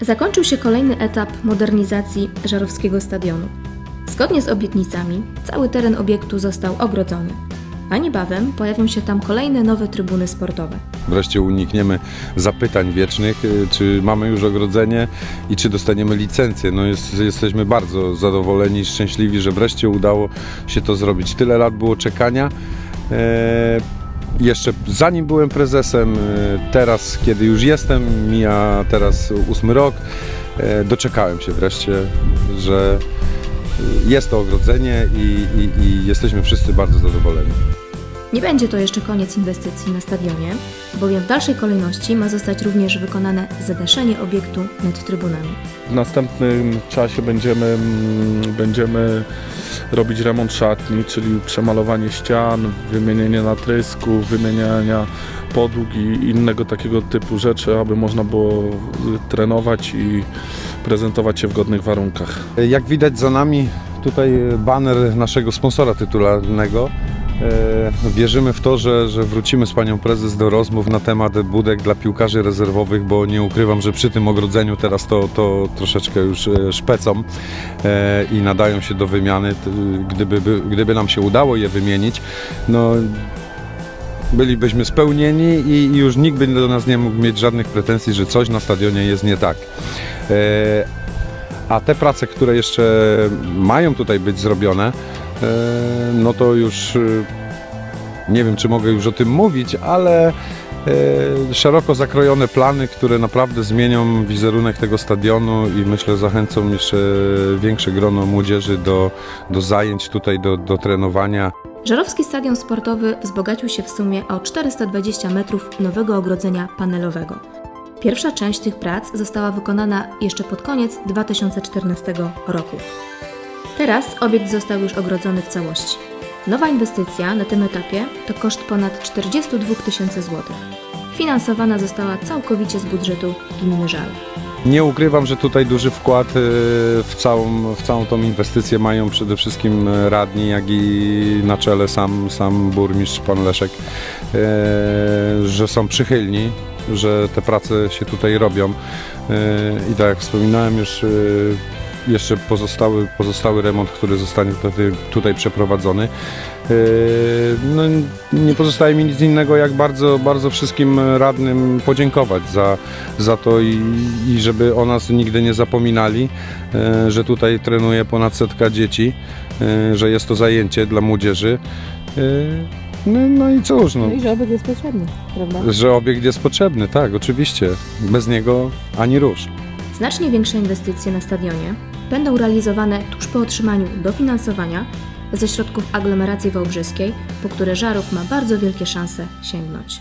Zakończył się kolejny etap modernizacji Żarowskiego Stadionu. Zgodnie z obietnicami, cały teren obiektu został ogrodzony, a niebawem pojawią się tam kolejne nowe trybuny sportowe. Wreszcie unikniemy zapytań wiecznych, y, czy mamy już ogrodzenie i czy dostaniemy licencję. No jest, jesteśmy bardzo zadowoleni i szczęśliwi, że wreszcie udało się to zrobić. Tyle lat było czekania. E, jeszcze zanim byłem prezesem, e, teraz kiedy już jestem, mija teraz ósmy rok, e, doczekałem się wreszcie, że jest to ogrodzenie i, i, i jesteśmy wszyscy bardzo zadowoleni. Nie będzie to jeszcze koniec inwestycji na stadionie, bowiem w dalszej kolejności ma zostać również wykonane zadaszenie obiektu nad trybunami. W następnym czasie będziemy, mm, będziemy robić remont szatni, czyli przemalowanie ścian, wymienienie natrysków, wymieniania podłóg i innego takiego typu rzeczy, aby można było trenować i prezentować się w godnych warunkach. Jak widać za nami tutaj baner naszego sponsora tytularnego. E, Wierzymy w to, że, że wrócimy z panią prezes do rozmów na temat budek dla piłkarzy rezerwowych, bo nie ukrywam, że przy tym ogrodzeniu teraz to, to troszeczkę już e, szpecą e, i nadają się do wymiany. Gdyby, by- gdyby nam się udało je wymienić, no bylibyśmy spełnieni i, już nikt by do nas nie mógł mieć żadnych pretensji, że coś na stadionie jest nie tak. A te prace, które jeszcze mają tutaj być zrobione, no to już e, nie wiem, czy mogę już o tym mówić, ale e, szeroko zakrojone plany, które naprawdę zmienią wizerunek tego stadionu i myślę zachęcą jeszcze większe grono młodzieży do, do zajęć tutaj, do, do trenowania. Żarowski Stadion Sportowy wzbogacił się w sumie o 420 metrów nowego ogrodzenia panelowego. Pierwsza część tych prac została wykonana jeszcze pod koniec 2014 roku. Teraz obiekt został już ogrodzony w całości. Nowa inwestycja na tym etapie to koszt ponad 42 tysięcy złotych. Finansowana została całkowicie z budżetu gminy Żarów. Nie ukrywam, że tutaj duży wkład e, w całą, w całą tą inwestycję mają przede wszystkim e, radni, jak i na czele sam, sam burmistrz, pan Leszek, e, że są przychylni, że te prace się tutaj robią. I tak jak wspominałem już, jeszcze pozostały, pozostały remont, który zostanie tutaj, tutaj przeprowadzony. E, No, nie pozostaje mi nic innego, jak bardzo, bardzo wszystkim radnym podziękować za, za to i, i żeby o nas nigdy nie zapominali, e, że tutaj trenuje ponad setka dzieci, e, że jest to zajęcie dla młodzieży. No, no i cóż, no, No i że obiekt jest potrzebny, prawda? że obiekt jest potrzebny, tak, oczywiście. Bez niego ani rusz. Znacznie większe inwestycje na stadionie będą realizowane tuż po otrzymaniu dofinansowania ze środków aglomeracji wałbrzyskiej, po które Żarów ma bardzo wielkie szanse sięgnąć.